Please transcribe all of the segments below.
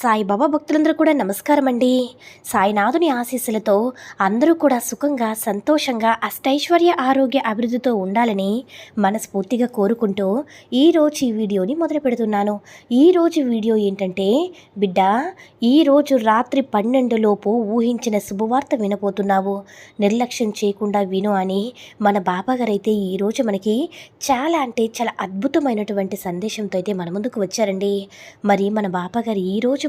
సాయిబాబా భక్తులందరూ కూడా నమస్కారం అండి సాయినాథుని ఆశీస్సులతో అందరూ కూడా సుఖంగా సంతోషంగా అష్టైశ్వర్య ఆరోగ్య అభివృద్ధితో ఉండాలని మనస్ఫూర్తిగా కోరుకుంటూ ఈరోజు ఈ వీడియోని మొదలు పెడుతున్నాను. ఈరోజు వీడియో ఏంటంటే బిడ్డ ఈరోజు రాత్రి పన్నెండులోపు ఊహించిన శుభవార్త వినబోతున్నావు. నిర్లక్ష్యం చేయకుండా విను అని మన బాబాగారైతే ఈరోజు మనకి చాలా అంటే చాలా అద్భుతమైనటువంటి సందేశంతో అయితే మన ముందుకు వచ్చారండి. మరి మన బాబాగారు ఈరోజు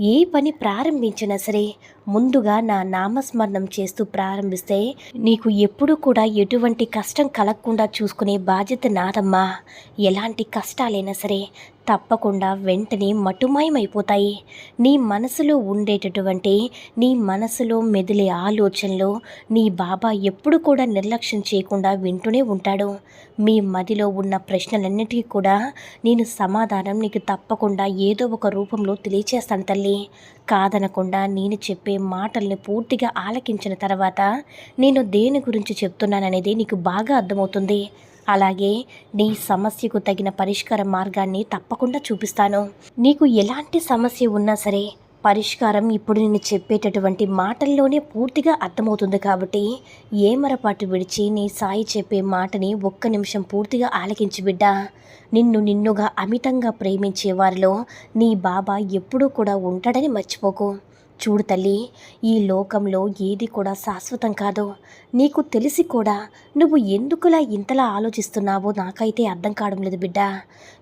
ఏ పని ప్రారంభించినా సరే ముందుగా నా నామస్మరణం చేస్తూ ప్రారంభిస్తే నీకు ఎప్పుడూ కూడా ఎటువంటి కష్టం కలగకుండా చూసుకునే బాధ్యత నాదమ్మా. ఎలాంటి కష్టాలైనా సరే తప్పకుండా వెంటనే మటుమాయమైపోతాయి. నీ మనసులో ఉండేటటువంటి నీ మనసులో మెదిలే ఆలోచనలు నీ బాబా ఎప్పుడు కూడా నిర్లక్ష్యం చేయకుండా వింటూనే ఉంటాడు. మీ మదిలో ఉన్న ప్రశ్నలన్నిటికీ కూడా నేను సమాధానం నీకు తప్పకుండా ఏదో ఒక రూపంలో తెలియచేస్తాను తల్లి. కాదనకుండా నేను చెప్పే మాటల్ని పూర్తిగా ఆలకించిన తర్వాత నేను దేని గురించి చెప్తున్నాననేది నీకు బాగా అర్థమవుతుంది. అలాగే నీ సమస్యకు తగిన పరిష్కార మార్గాన్ని తప్పకుండా చూపిస్తాను. నీకు ఎలాంటి సమస్య ఉన్నా సరే పరిష్కారం ఇప్పుడు నేను చెప్పేటటువంటి మాటల్లోనే పూర్తిగా అర్థమవుతుంది కాబట్టి ఏమరపాటు విడిచి నీ సాయి చెప్పే మాటని ఒక్క నిమిషం పూర్తిగా ఆలకించి బిడ్డా. నిన్ను నిన్నుగా అమితంగా ప్రేమించే వారిలో నీ బాబా ఎప్పుడూ కూడా ఉంటాడని మర్చిపోకు. చూడు తల్లి ఈ లోకంలో ఏది కూడా శాశ్వతం కాదు. నీకు తెలిసి కూడా నువ్వు ఎందుకులా ఇంతలా ఆలోచిస్తున్నావో నాకైతే అర్థం కావడం లేదు బిడ్డ.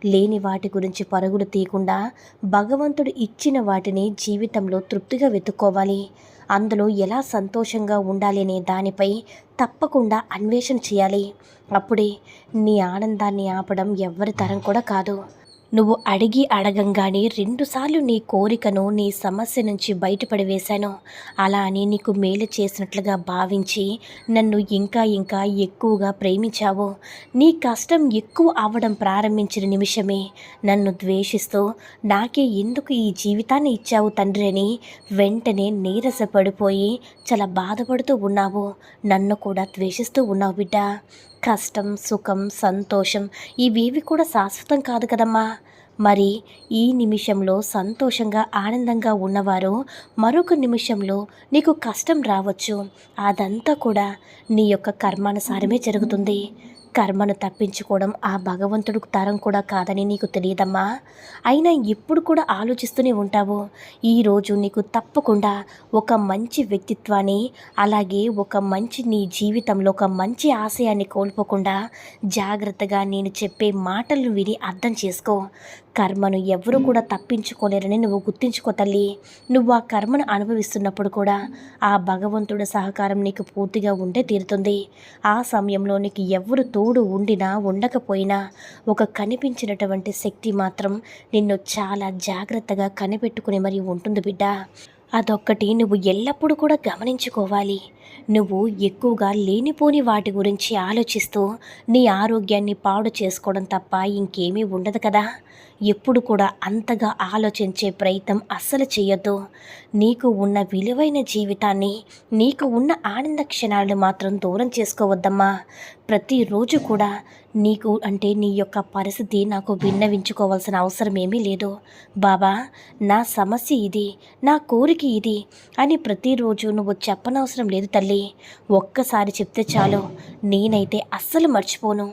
లేని వాటి గురించి పరుగులు తీయకుండా భగవంతుడు ఇచ్చిన వాటిని జీవితంలో తృప్తిగా వెతుక్కోవాలి. అందులో ఎలా సంతోషంగా ఉండాలి అనే దానిపై తప్పకుండా అన్వేషణ చేయాలి. అప్పుడే నీ ఆనందాన్ని ఆపడం ఎవ్వరి తరం కూడా కాదు. నువ్వు అడిగి అడగంగానే రెండుసార్లు నీ కోరికను నీ సమస్య నుంచి బయటపడి వేశాను. అలా అని నీకు మేలు చేసినట్లుగా భావించి నన్ను ఇంకా ఇంకా ఎక్కువగా ప్రేమించావు. నీ కష్టం ఎక్కువ అవ్వడం ప్రారంభించిన నిమిషమే నన్ను ద్వేషిస్తూ నాకే ఎందుకు ఈ జీవితాన్ని ఇచ్చావు తండ్రి అని వెంటనే నీరసపడిపోయి చాలా బాధపడుతూ ఉన్నావు. నన్ను కూడా ద్వేషిస్తూ ఉన్నావు బిడ్డ. కష్టం సుఖం సంతోషం ఇవేవి కూడా శాశ్వతం కాదు కదమ్మా. మరి ఈ నిమిషంలో సంతోషంగా ఆనందంగా ఉన్నవారు మరొక నిమిషంలో నీకు కష్టం రావచ్చు. అదంతా కూడా నీ యొక్క కర్మానుసారమే జరుగుతుంది. కర్మను తప్పించుకోవడం ఆ భగవంతుడికి తరం కూడా కాదని నీకు తెలియదమ్మా. అయినా ఎప్పుడు కూడా ఆలోచిస్తూనే ఉంటావు. ఈరోజు నీకు తప్పకుండా ఒక మంచి వ్యక్తిత్వాన్ని అలాగే ఒక మంచి నీ జీవితంలో ఒక మంచి ఆశయాన్ని కోల్పోకుండా జాగ్రత్తగా నేను చెప్పే మాటలు విని అర్థం చేసుకో. కర్మను ఎవరు కూడా తప్పించుకోలేరని నువ్వు గుర్తించుకో తల్లి. నువ్వు ఆ కర్మను అనుభవిస్తున్నప్పుడు కూడా ఆ భగవంతుడి సహకారం నీకు పూర్తిగా ఉండే తీరుతుంది. ఆ సమయంలో నీకు ఎవరు తోడు ఉండినా ఉండకపోయినా ఒక కనిపించినటువంటి శక్తి మాత్రం నిన్ను చాలా జాగ్రత్తగా కనిపెట్టుకుని మరి ఉంటుంది బిడ్డ. అదొక్కటి నువ్వు ఎల్లప్పుడూ కూడా గమనించుకోవాలి. నువ్వు ఎక్కువగా లేనిపోని వాటి గురించి ఆలోచిస్తూ నీ ఆరోగ్యాన్ని పాడు చేసుకోవడం తప్ప ఇంకేమీ ఉండదు కదా. ఎప్పుడు కూడా అంతగా ఆలోచించే ప్రయత్నం అస్సలు చేయొద్దు. నీకు ఉన్న విలువైన జీవితాన్ని నీకు ఉన్న ఆనంద క్షణాలను మాత్రం దూరం చేసుకోవద్దమ్మా. ప్రతిరోజు కూడా నీకు అంటే నీ యొక్క పరిస్థితి నాకు విన్నవించుకోవాల్సిన అవసరం ఏమీ లేదు. బాబా నా సమస్య ఇది నా కోరిక ఇది అని ప్రతిరోజు నువ్వు చెప్పనవసరం లేదు తల్లి. ఒక్కసారి చెప్తే చాలు నేనైతే అస్సలు మర్చిపోను.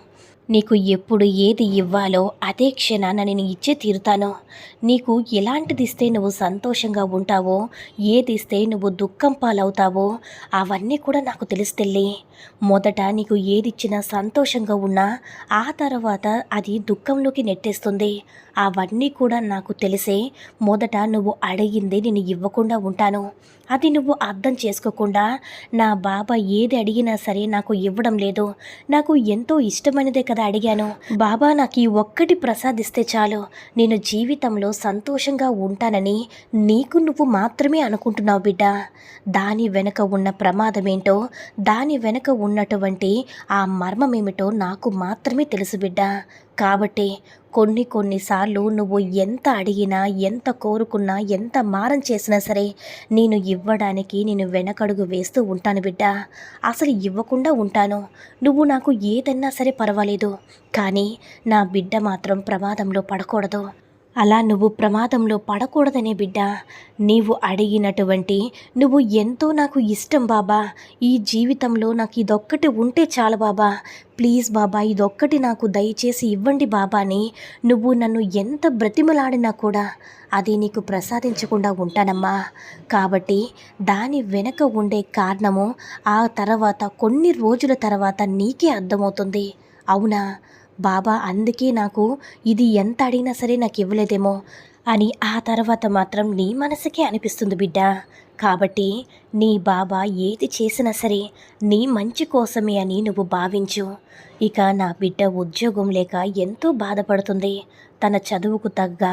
నీకు ఎప్పుడు ఏది ఇవ్వాలో అదే క్షణాన నేను ఇచ్చే తీరుతాను. నీకు ఎలాంటిది ఇస్తే నువ్వు సంతోషంగా ఉంటావో ఏది ఇస్తే నువ్వు దుఃఖం పాలవుతావో అవన్నీ కూడా నాకు తెలుస్తెళ్ళి మొదట నీకు ఏదిచ్చినా సంతోషంగా ఉన్నా ఆ తర్వాత అది దుఃఖంలోకి నెట్టేస్తుంది. అవన్నీ కూడా నాకు తెలిసే మొదట నువ్వు అడిగింది నేను ఇవ్వకుండా ఉంటాను. అది నువ్వు అర్థం చేసుకోకుండా నా బాబా ఏది అడిగినా సరే నాకు ఇవ్వడం లేదు. నాకు ఎంతో ఇష్టమైనదే కదా అడిగాను బాబా నాకు ఈ ఒక్కటి ప్రసాదిస్తే చాలు. నేను జీవితంలో సంతోషంగా ఉంటానని నీకు నువ్వు మాత్రమే అనుకుంటున్నావు బిడ్డ. దాని వెనక ఉన్న ప్రమాదమేంటో దాని వెనక ఉన్నటువంటి ఆ మర్మమేమిటో నాకు మాత్రమే తెలుసు బిడ్డ. కాబట్టి కొన్ని కొన్నిసార్లు నువ్వు ఎంత అడిగినా ఎంత కోరుకున్నా ఎంత మారం చేసినా సరే నేను ఇవ్వడానికి నేను వెనకడుగు వేస్తూ ఉంటాను బిడ్డ. అసలు ఇవ్వకుండా ఉంటాను. నువ్వు నాకు ఏదన్నా సరే పర్వాలేదు. కానీ నా బిడ్డ మాత్రం ప్రమాదంలో పడకూడదు. అలా నువ్వు ప్రమాదంలో పడకూడదనే బిడ్డ. నీవు అడిగినటువంటి నువ్వు ఎంతో నాకు ఇష్టం బాబా. ఈ జీవితంలో నాకు ఇదొక్కటి ఉంటే చాలు బాబా. ప్లీజ్ బాబా ఇదొక్కటి నాకు దయచేసి ఇవ్వండి బాబా అని నువ్వు నన్ను ఎంత బ్రతిమలాడినా కూడా అది నీకు ప్రసాదించకుండా ఉంటానమ్మా. కాబట్టి దాని వెనక ఉండే కారణము ఆ తర్వాత కొన్ని రోజుల తర్వాత నీకే అర్థమవుతుంది. అవునా? బాబా అందుకే నాకు ఇది ఎంత అడిగినా సరే నాకు ఇవ్వలేదేమో అని ఆ తర్వాత మాత్రం నీ మనసుకే అనిపిస్తుంది బిడ్డ. కాబట్టి నీ బాబా ఏది చేసినా సరే నీ మంచి కోసమే అని నువ్వు భావించు. ఇక నా బిడ్డ ఉద్యోగం లేక ఎంతో బాధపడుతుంది. తన చదువుకు తగ్గ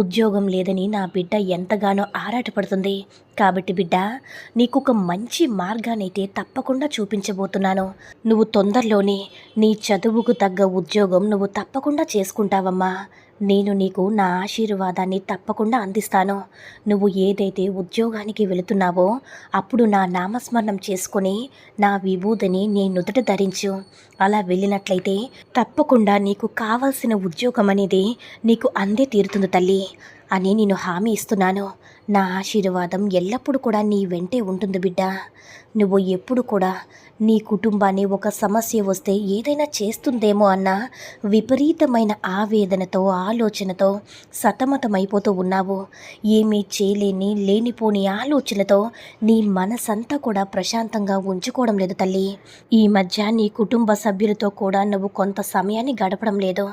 ఉద్యోగం లేదని నా బిడ్డ ఎంతగానో ఆరాటపడుతుంది. కాబట్టి బిడ్డ నీకు ఒక మంచి మార్గానైతే తప్పకుండా చూపించబోతున్నాను. నువ్వు తొందరలోనే నీ చదువుకు తగ్గ ఉద్యోగం నువ్వు తప్పకుండా చేసుకుంటావమ్మా. నేను నీకు నా ఆశీర్వాదాన్ని తప్పకుండా అందిస్తాను. నువ్వు ఏదైతే ఉద్యోగానికి వెళుతున్నావో అప్పుడు నా నామస్మరణం చేసుకుని నా విభూతిని నీ నుదుట ధరించు. అలా వెళ్ళినట్లయితే తప్పకుండా నీకు కావాల్సిన ఉద్యోగం అనేది నీకు అందే తీరుతుంది తల్లి. అని నేను హామీ ఇస్తున్నాను. నా ఆశీర్వాదం ఎల్లప్పుడూ కూడా నీ వెంటే ఉంటుంది బిడ్డ. నువ్వు ఎప్పుడు కూడా నీ కుటుంబాన్ని ఒక సమస్య వస్తే ఏదైనా చేస్తుందేమో అన్న విపరీతమైన ఆవేదనతో ఆలోచనతో సతమతమైపోతూ ఉన్నావు. ఏమీ చేయలేని లేనిపోని ఆలోచనతో నీ మనసంతా కూడా ప్రశాంతంగా ఉంచుకోవడం లేదు తల్లి. ఈ మధ్య నీ కుటుంబ సభ్యులతో కూడా నువ్వు కొంత సమయాన్ని గడపడం లేదు.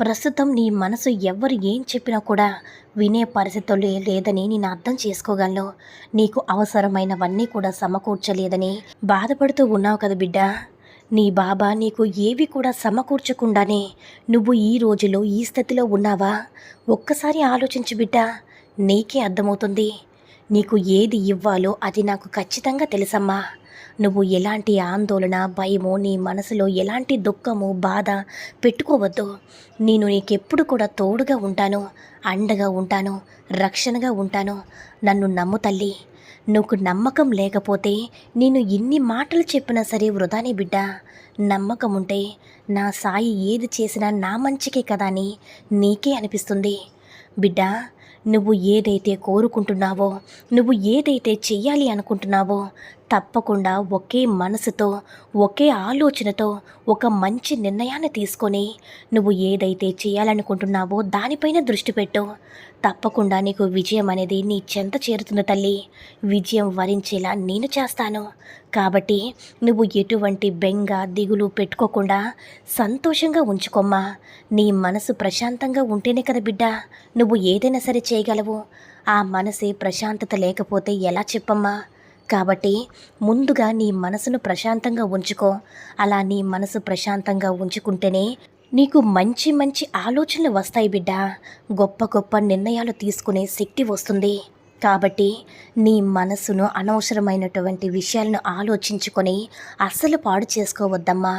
ప్రస్తుతం నీ మనసు ఎవరు ఏం చెప్పినా కూడా వినే పరిస్థితులు లేదని నేను అర్థం చేసుకోగలను. నీకు అవసరమైనవన్నీ కూడా సమకూర్చలేదని బాధపడుతూ ఉన్నావు కదా బిడ్డ. నీ బాబా నీకు ఏవి కూడా సమకూర్చకుండానే నువ్వు ఈ రోజులో ఈ స్థితిలో ఉన్నావా? ఒక్కసారి ఆలోచించు బిడ్డ. నీకే అర్థమవుతుంది. నీకు ఏది ఇవ్వాలో అది నాకు ఖచ్చితంగా తెలుసమ్మా. నువ్వు ఎలాంటి ఆందోళన భయము నీ మనసులో ఎలాంటి దుఃఖము బాధ పెట్టుకోవద్దు. నేను నీకెప్పుడు కూడా తోడుగా ఉంటాను అండగా ఉంటాను రక్షణగా ఉంటాను. నన్ను నమ్ము తల్లి. నువ్వు నమ్మకం లేకపోతే నేను ఇన్ని మాటలు చెప్పినా సరే వృధానే బిడ్డ. నమ్మకం ఉంటే నా సాయి ఏది చేసినా నా మంచికే కదా అని నీకే అనిపిస్తుంది. బిడ్డ నువ్వు ఏదైతే కోరుకుంటున్నావో నువ్వు ఏదైతే చెయ్యాలి అనుకుంటున్నావో తప్పకుండా ఒకే మనసుతో ఒకే ఆలోచనతో ఒక మంచి నిర్ణయాన్ని తీసుకొని నువ్వు ఏదైతే చేయాలనుకుంటున్నావో దానిపైన దృష్టి పెట్టు. తప్పకుండా నీకు విజయం అనేది నీ చెంత చేరుతుంది తల్లి. విజయం వరించేలా నేను చేస్తాను. కాబట్టి నువ్వు ఎటువంటి బెంగ దిగులు పెట్టుకోకుండా సంతోషంగా ఉంచుకోమ్మా. నీ మనసు ప్రశాంతంగా ఉంటేనే కదా బిడ్డ నువ్వు ఏదైనా సరే చేయగలవు. ఆ మనసే ప్రశాంతత లేకపోతే ఎలా చెప్పమ్మా? కాబట్టి ముందుగా నీ మనసును ప్రశాంతంగా ఉంచుకో. అలా నీ మనసు ప్రశాంతంగా ఉంచుకుంటేనే నీకు మంచి మంచి ఆలోచనలు వస్తాయి బిడ్డ. గొప్ప గొప్ప నిర్ణయాలు తీసుకునే శక్తి వస్తుంది. కాబట్టి నీ మనసును అనవసరమైనటువంటి విషయాలను ఆలోచించుకొని అస్సలు పాడు చేసుకోవద్దమ్మా.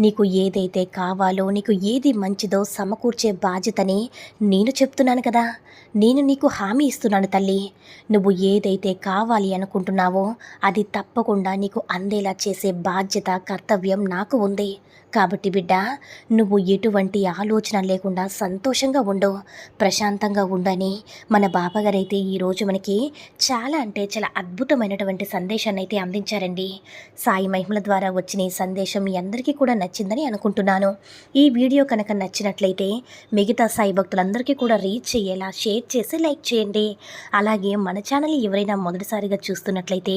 నీకు ఏదైతే కావాలో నీకు ఏది మంచిదో సమకూర్చే బాధ్యతని నేను చెప్తున్నాను కదా. నేను నీకు హామీ ఇస్తున్నాను తల్లి. నువ్వు ఏదైతే కావాలి అనుకుంటున్నావో అది తప్పకుండా నీకు అందేలా చేసే బాధ్యత కర్తవ్యం నాకు ఉంది. కాబట్టి బిడ్డ నువ్వు ఎటువంటి ఆలోచన లేకుండా సంతోషంగా ఉండు ప్రశాంతంగా ఉండని మన బాబాగారైతే ఈరోజు మనకి మనకి చాలా అంటే చాలా అద్భుతమైనటువంటి సందేశాన్ని అయితే అందించారండి. సాయి మహిమల ద్వారా వచ్చిన ఈ సందేశం మీ అందరికీ కూడా నచ్చిందని అనుకుంటున్నాను. ఈ వీడియో కనుక నచ్చినట్లయితే మిగతా సాయి భక్తులందరికీ కూడా రీచ్ చేయేలా షేర్ చేసి లైక్ చేయండి. అలాగే మన ఛానల్ ఎవరైనా మొదటిసారిగా చూస్తున్నట్లయితే